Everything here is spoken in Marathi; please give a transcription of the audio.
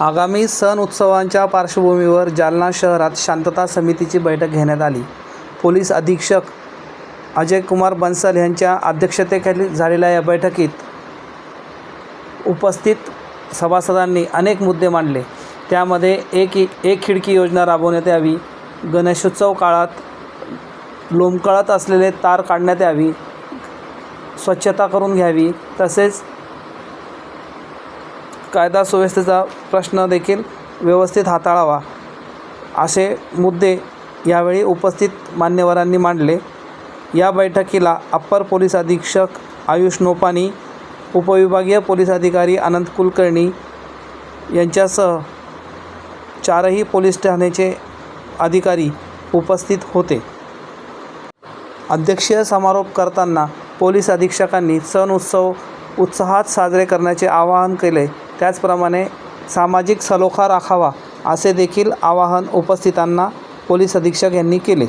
आगामी सण उत्सवांच्या पार्श्वभूमीवर जालना शहरात शांतता समितीची बैठक घेण्यात आली. पोलीस अधीक्षक अजय कुमार बन्सल यांच्या अध्यक्षतेखाली झालेल्या या बैठकीत उपस्थित सभासदांनी अनेक मुद्दे मांडले. त्यामध्ये एक एक खिडकी योजना राबवण्यात यावी गणेशोत्सव काळात लोंबकळत असलेले तार काढण्यात यावी स्वच्छता करून घ्यावी तसेच कायदा सुव्यवस्थेचा प्रश्न देखील व्यवस्थित हाताळावा असे मुद्दे यावेळी उपस्थित मान्यवरांनी मांडले. या बैठकीला अप्पर पोलीस अधीक्षक आयुष नोपानी उपविभागीय पोलीस अधिकारी अनंत कुलकर्णी यांच्यासह चारही पोलीस ठाण्याचे अधिकारी उपस्थित होते. अध्यक्षीय समारोप करताना पोलीस अधीक्षकांनी सण उत्सव उत्साहात साजरे करण्याचे आवाहन केले. त्याचप्रमाणे सामाजिक सलोखा राखावा असे देखील आवाहन उपस्थितांना पोलीस अधीक्षक यांनी केले.